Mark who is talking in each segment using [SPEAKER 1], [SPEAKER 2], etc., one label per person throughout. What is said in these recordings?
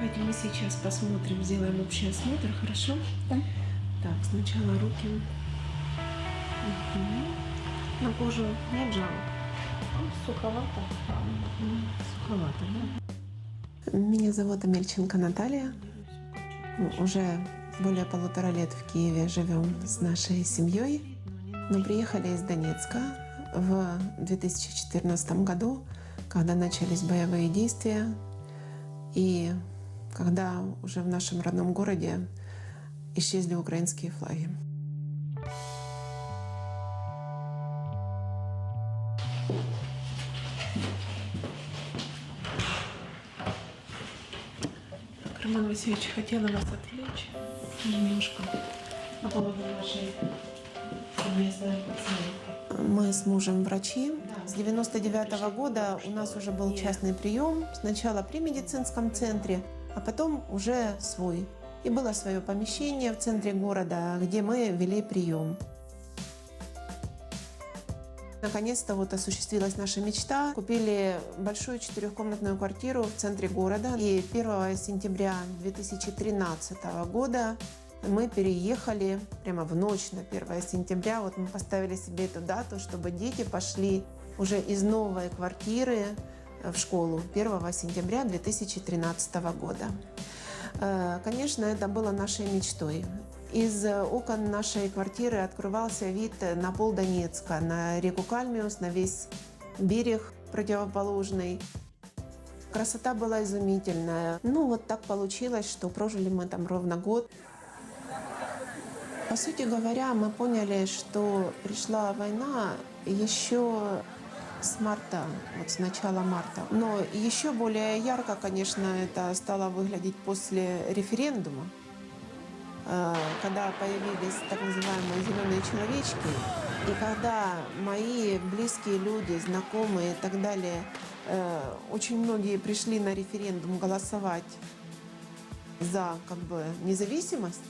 [SPEAKER 1] Давайте мы сейчас посмотрим, сделаем общий осмотр, хорошо?
[SPEAKER 2] Да.
[SPEAKER 1] Так, сначала руки. Мгм. На кожу нет жалоб?
[SPEAKER 2] Суховато.
[SPEAKER 1] М, Суховато, да? Меня зовут Амельченко Наталья. Уже более полутора лет в Киеве живем с нашей семьей. Мы приехали из Донецка в 2014 году, когда начались боевые действия. И когда уже в нашем родном городе исчезли украинские флаги. Роман Васильевич, хотела вас отвлечь немножко по поводу нашей пациентки. Мы с мужем врачи. С 99 года у нас уже был частный прием. Сначала при медицинском центре, а потом уже свой. И было свое помещение в центре города, где мы вели прием. Наконец-то вот осуществилась наша мечта. Купили большую четырехкомнатную квартиру в центре города. И 1 сентября 2013 года мы переехали прямо в ночь на 1 сентября. Вот мы поставили себе эту дату, чтобы дети пошли уже из новой квартиры в школу 1 сентября 2013 года. Э, Конечно, это было нашей мечтой. Из окон нашей квартиры открывался вид на пол Донецка, на реку Кальмиус, на весь берег противоположный. Красота была изумительная. Ну, вот так получилось, что прожили мы там ровно год. По сути говоря, мы поняли, что пришла война еще с марта, вот с начала марта. Но еще более ярко, конечно, это стало выглядеть после референдума, э, когда появились так называемые зеленые человечки, и когда мои близкие люди, знакомые и так далее, э, очень многие пришли на референдум голосовать за как бы независимость.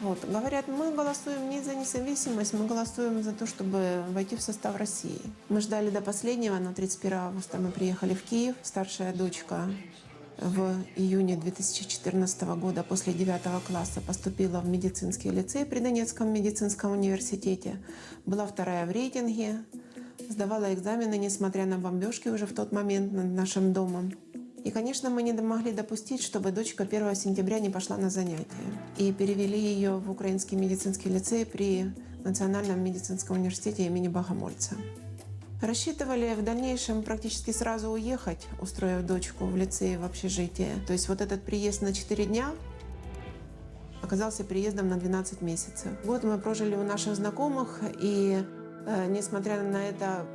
[SPEAKER 1] Вот. Говорят, мы голосуем не за независимость, мы голосуем за то, чтобы войти в состав России. Мы ждали до последнего, но 31 августа мы приехали в Киев. Старшая дочка в июне 2014 года после 9 класса поступила в медицинский лицей при Донецком медицинском университете. Была вторая в рейтинге, сдавала экзамены, несмотря на бомбежки уже в тот момент над нашим домом. И, конечно, мы не могли допустить, чтобы дочка 1 сентября не пошла на занятия. И перевели ее в Украинский медицинский лицей при Национальном медицинском университете имени Богомольца. Рассчитывали в дальнейшем практически сразу уехать, устроив дочку в лицей в общежитие. То есть вот этот приезд на 4 дня оказался приездом на 12 месяцев. Год мы прожили у наших знакомых, и э, несмотря на это,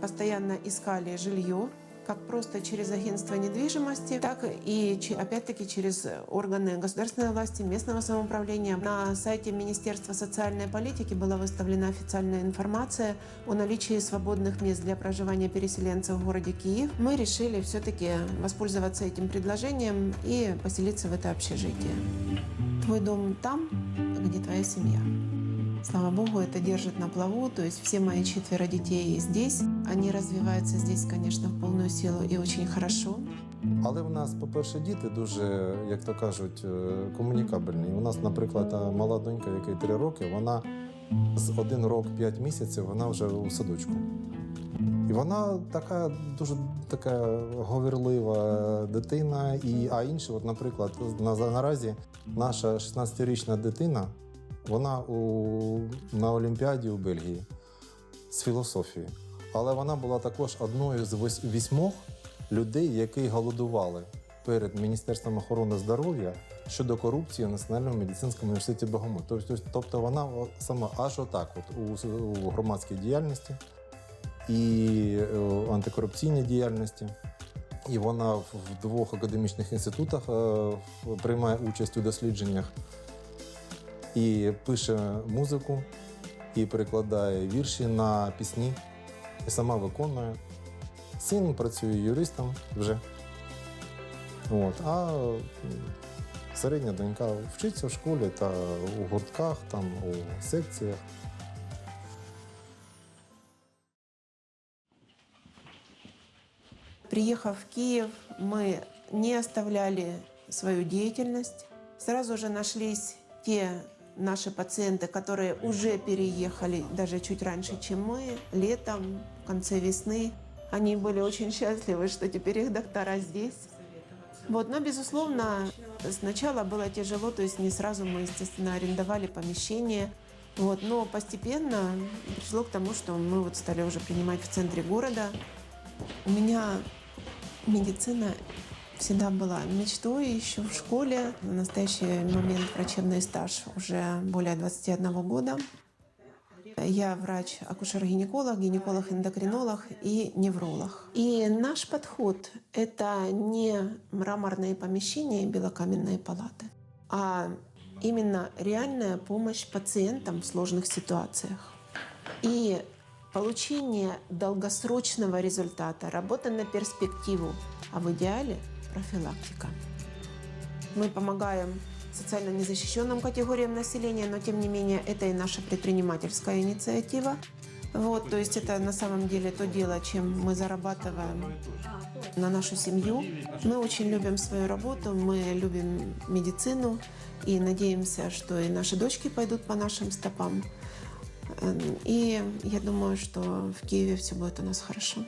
[SPEAKER 1] постоянно искали жилье, как просто через агентство недвижимости, так и опять-таки через органы государственной власти, местного самоуправления. На сайте Министерства социальной политики была выставлена официальная информация о наличии свободных мест для проживания переселенцев в городе Киев. Мы решили все-таки воспользоваться этим предложением и поселиться в это общежитие. Твой дом там, где твоя семья. Слава Богу, это держит на плаву. То есть все мои четверо детей здесь. Они развиваются здесь, конечно, в полную силу и очень хорошо.
[SPEAKER 3] Але в нас, по-перше, діти дуже, як то кажуть, е, комунікабельні. У нас, наприклад, мала донька, якій 3 роки, вона з 1 рок 5 місяців вона вже у садочку. І вона така дуже така говірлива дитина. І, а інше, от, наприклад, на, наразі наша 16-річна дитина, вона у, на Олімпіаді у Бельгії з філософії. Але вона була також одною з вісьмох людей, які голодували перед Міністерством охорони здоров'я щодо корупції Національному медицинському університеті Богомол. Тобто, вона саме аж отак, от у, громадській діяльності і е, антикорупційній діяльності. І вона в двох академічних інститутах е, приймає участь у дослідженнях і пише музику, і перекладає вірші на пісні, і сама виконує. Син працює юристом вже. От, а середня донька вчиться в школі та у гуртках, там, у секціях.
[SPEAKER 1] Приехав в Киев, мы не оставляли свою деятельность. Сразу же нашлись те наши пациенты, которые уже переехали даже чуть раньше, чем мы, летом, в конце весны. Они были очень счастливы, что теперь их доктора здесь. Вот, но, безусловно, сначала было тяжело, то есть не сразу мы, естественно, арендовали помещение. Вот, но постепенно пришло к тому, что мы вот стали уже принимать в центре города. У меня медицина всегда была мечтой еще в школе. На настоящий момент врачебный стаж уже более 21 года. Я врач-акушер-гинеколог, гинеколог-эндокринолог и невролог. И наш подход — это не мраморные помещения и белокаменные палаты, а именно реальная помощь пациентам в сложных ситуациях. И получение долгосрочного результата, работа на перспективу, а в идеале профилактика. Мы помогаем социально незащищенным категориям населения, но тем не менее это и наша предпринимательская инициатива. Вот, то есть это на самом деле то дело, чем мы зарабатываем на нашу семью. Мы очень любим свою работу, мы любим медицину и надеемся, что и наши дочки пойдут по нашим стопам. Эм, И я думаю, что в Киеве все будет у нас хорошо.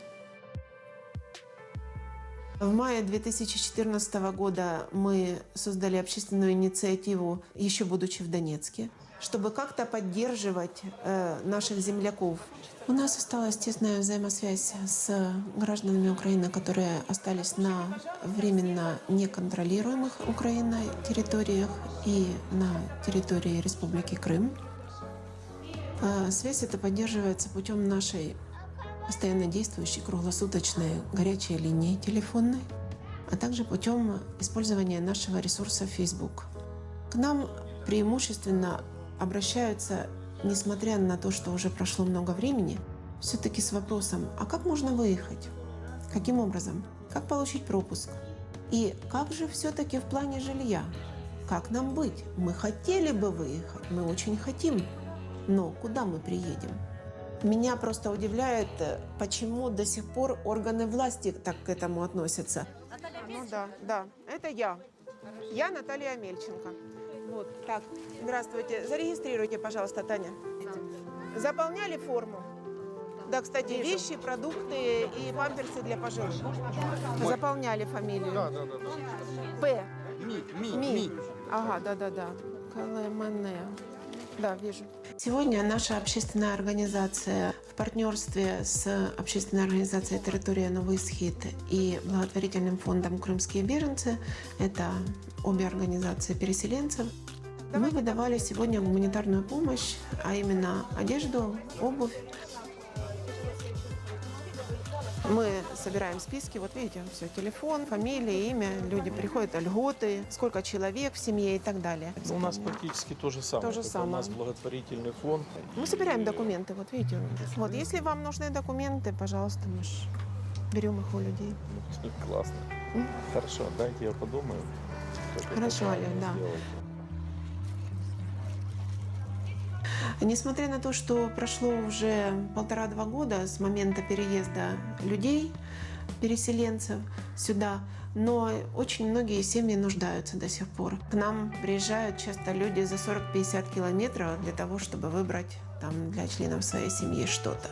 [SPEAKER 1] В мае 2014 года мы создали общественную инициативу, еще будучи в Донецке, чтобы как-то поддерживать э, наших земляков. У нас осталась тесная взаимосвязь с гражданами Украины, которые остались на временно неконтролируемых Украиной территориях и на территории Республики Крым. Э, Связь эта поддерживается путем нашей постоянно действующей круглосуточной горячей линии телефонной, а также путем использования нашего ресурса Facebook. К нам преимущественно обращаются, несмотря на то, что уже прошло много времени, все-таки с вопросом, а как можно выехать? Каким образом? Как получить пропуск? И как же все-таки в плане жилья? Как нам быть? Мы хотели бы выехать, мы очень хотим, но куда мы приедем? Меня просто удивляет, э, почему до сих пор органы власти так к этому относятся. Ну да, да, это я. Я Наталья Мельченко. Вот, так, здравствуйте. Зарегистрируйте, пожалуйста, Таня. Заполняли форму? Да, кстати, вещи, продукты и памперсы для пожилых. Заполняли фамилию.
[SPEAKER 4] Да, да, да, да.
[SPEAKER 1] П.
[SPEAKER 4] Ми, ми,
[SPEAKER 1] Ми. Ага, да-да-да. КЛМН. Да, вижу. Сегодня наша общественная организация в партнерстве с общественной организацией «Территория Новый Схит» и благотворительным фондом «Крымские беженцы» — это обе организации переселенцев. Мы выдавали сегодня гуманитарную помощь, а именно одежду, обувь. Мы собираем списки, вот видите, все, телефон, фамилия, имя, люди приходят, льготы, сколько человек в семье и так далее.
[SPEAKER 4] Ну, У нас практически то же самое.
[SPEAKER 1] То же самое.
[SPEAKER 4] У нас благотворительный фонд.
[SPEAKER 1] Мы собираем документы, вот видите. Вот, если вам нужны документы, пожалуйста, мы ж берем их у людей.
[SPEAKER 4] Ну, Классно. Хорошо, дайте я подумаю.
[SPEAKER 1] Хорошо, Олег, да.
[SPEAKER 4] сделать.
[SPEAKER 1] Несмотря на то, что прошло уже полтора-два года с момента переезда людей, переселенцев сюда, но очень многие семьи нуждаются до сих пор. К нам приезжают часто люди за 40-50 километров для того, чтобы выбрать там для членов своей семьи что-то.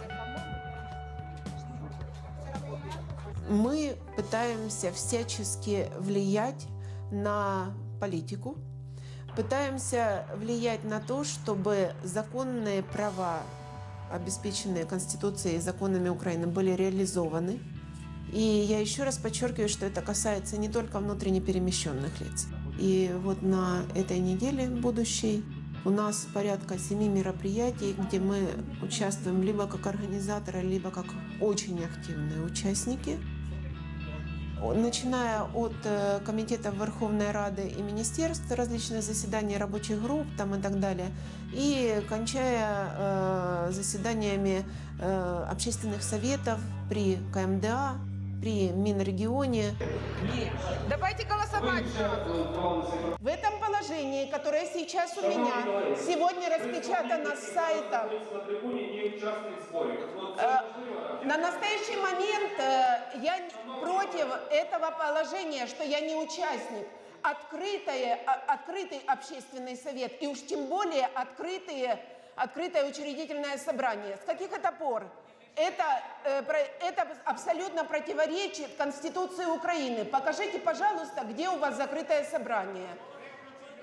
[SPEAKER 1] Мы пытаемся всячески влиять на политику, пытаемся влиять на то, чтобы законные права, обеспеченные Конституцией и законами Украины, были реализованы. И я еще раз подчеркиваю, что это касается не только внутренне перемещенных лиц. И вот на этой неделе будущей у нас порядка семи мероприятий, где мы участвуем либо как организаторы, либо как очень активные участники начиная от э, комитетов Верховной Рады и министерств, различных заседаний рабочих групп там и так далее, и кончая э, заседаниями э, общественных советов при КМДА, при Минрегионе. Давайте голосовать. В этом положении, которое сейчас у меня, сегодня распечатано с сайта, э, на настоящий момент э, я против этого положения, что я не участник. открытое, а- открытый общественный совет и уж тем более открытые, открытое учредительное собрание. С каких это пор? Это, э, это абсолютно противоречит Конституции Украины. Покажите, пожалуйста, где у вас закрытое собрание.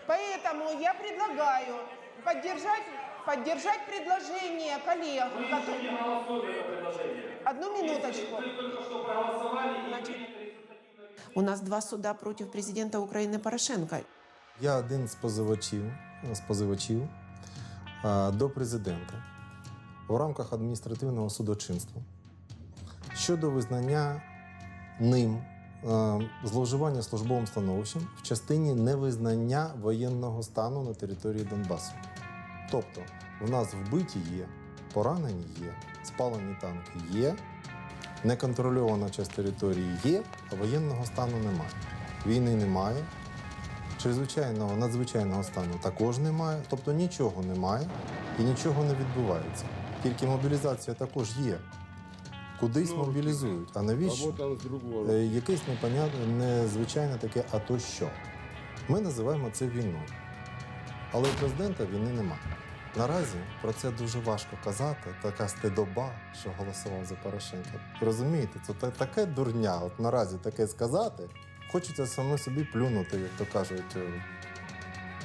[SPEAKER 1] Поэтому я предлагаю поддержать, поддержать предложение коллег. которые- Одну минуточку. Значит, у нас два суда против президента Украины Порошенко.
[SPEAKER 3] Я один з позивачів, з позивачів до президента в рамках адміністративного судочинства щодо визнання ним е, зловживання службовим становищем в частині невизнання воєнного стану на території Донбасу. Тобто, в нас вбиті є, поранені є, спалені танки є, неконтрольована частина території є, а воєнного стану немає. Війни немає, чрезвичайного надзвичайного стану також немає, тобто нічого немає і нічого не відбувається. Тільки мобілізація також є. Кудись
[SPEAKER 5] Ну,
[SPEAKER 3] мобілізують. А навіщо? Е, Якесь непонятне, незвичайне таке, а то що? Ми називаємо це війною. Але у президента війни немає. Наразі про це дуже важко казати. Така стидоба, що голосував за Порошенка. Розумієте, це та- таке дурня. От наразі таке сказати. Хочеться саме собі плюнути, як то кажуть. е,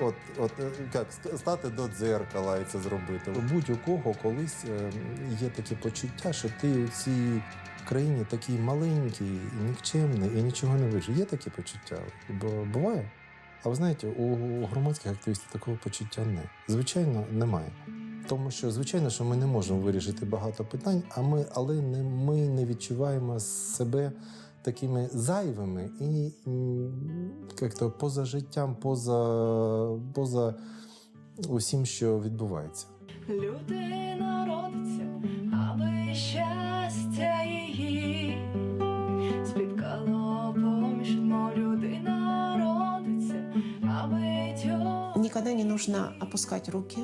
[SPEAKER 3] От, от е, як стати до дзеркала і це зробити. У будь-якого колись е, є таке почуття, що ти у цій країні такий маленький, нікчемний і нічого не вижив. Є таке почуття? Бо буває. А ви знаєте, у громадських активістів такого почуття не. Звичайно, немає. Тому що, звичайно, що ми не можемо вирішити багато питань, а ми, але не, ми не відчуваємо себе такими зайвими і як-то поза життям, поза, поза усім, що відбувається.
[SPEAKER 6] Людина
[SPEAKER 1] не нужно опускать руки.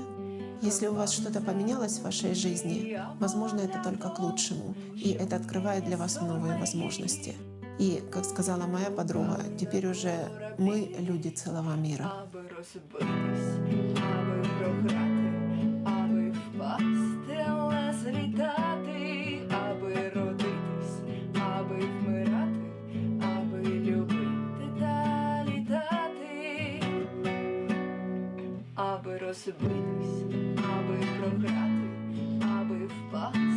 [SPEAKER 1] Если у вас что-то поменялось в вашей жизни, возможно, это только к лучшему. И это открывает для вас новые возможности. И, как сказала моя подруга, теперь уже мы люди целого мира.
[SPEAKER 6] аби розбитись, аби програти, аби впасти.